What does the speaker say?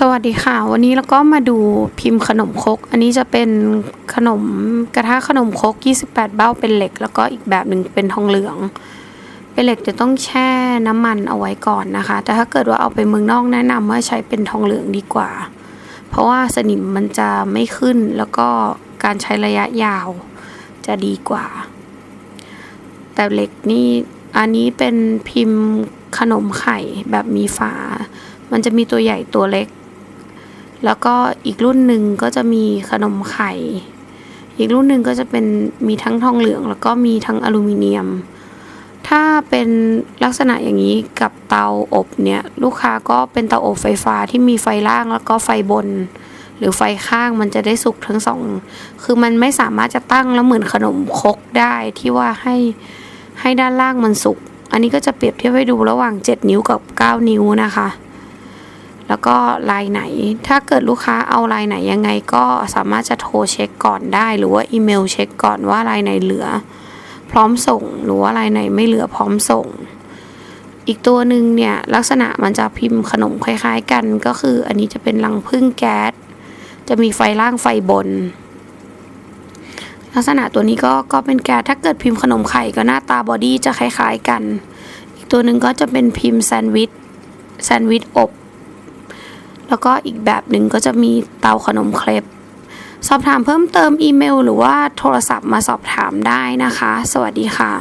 สวัสดีค่ะ วันนี้เราก็มาดูพิมพ์ขนมครกอันนี้จะเป็นขนมกระทะขนมครก28 เบ้าเป็นเหล็ก แล้วก็อีกแบบหนึ่งเป็นทองเหลือง เป็นเหล็กจะต้องแช่น้ำมันเอาไว้ก่อนนะคะ แต่ถ้าเกิดว่าเอาไปเมืองนอกแนะนำว่าใช้เป็นทองเหลืองดีกว่า เพราะว่าสนิมมันจะไม่ขึ้นแล้วก็การใช้ระยะยาวจะดีกว่า แต่เหล็กนี่อันนี้เป็นพิมพ์ขนมไข่แบบมีฝามันจะมีตัวใหญ่ตัวเล็ก แล้วก็อีกรุ่นหนึ่งก็จะมีขนมไข่ อีกรุ่นหนึ่งก็จะเป็นมีทั้งทองเหลือง แล้วก็มีทั้งอลูมิเนียม ถ้าเป็นลักษณะอย่างนี้กับเตาอบเนี่ยลูกค้าก็เป็นเตาอบไฟฟ้าที่มีไฟล่างแล้วก็ไฟบน หรือไฟข้างมันจะได้สุกทั้งสอง คือมันไม่สามารถจะตั้งแล้วเหมือนขนมคกได้ที่ว่าให้ให้ด้านล่างมันสุก อันนี้ก็จะเปรียบเทียบให้ดูระหว่าง 7 นิ้วกับ 9 นิ้วนะคะ แล้วก็ลายไหน ถ้าเกิดลูกค้าเอาลายไหนยังไงก็สามารถจะโทรเช็คก่อนได้ หรือว่าอีเมลเช็คก่อนว่าลายไหนเหลือ พร้อมส่งหรือว่าลายไหนไม่เหลือพร้อมส่ง อีกตัวหนึ่งเนี่ยลักษณะมันจะพิมพ์ขนมคล้ายๆกัน ก็คืออันนี้จะเป็นรังพึ่งแก๊ส จะมีไฟล่างไฟบน ลักษณะตัวนี้ก็ก็เป็นแก๊สถ้าเกิดพิมพ์ขนมไข่ก็หน้าตาบอดี้จะคล้ายๆกัน อีกตัวหนึ่งก็จะเป็นพิมพ์แซนด์วิชแซนด์วิชอบ แล้วก็อีกแบบหนึ่งก็จะมีเตาขนมเครปสอบถามเพิ่มเติมอีเมล หรือว่าโทรศัพท์มาสอบถามได้นะคะ สวัสดีค่ะ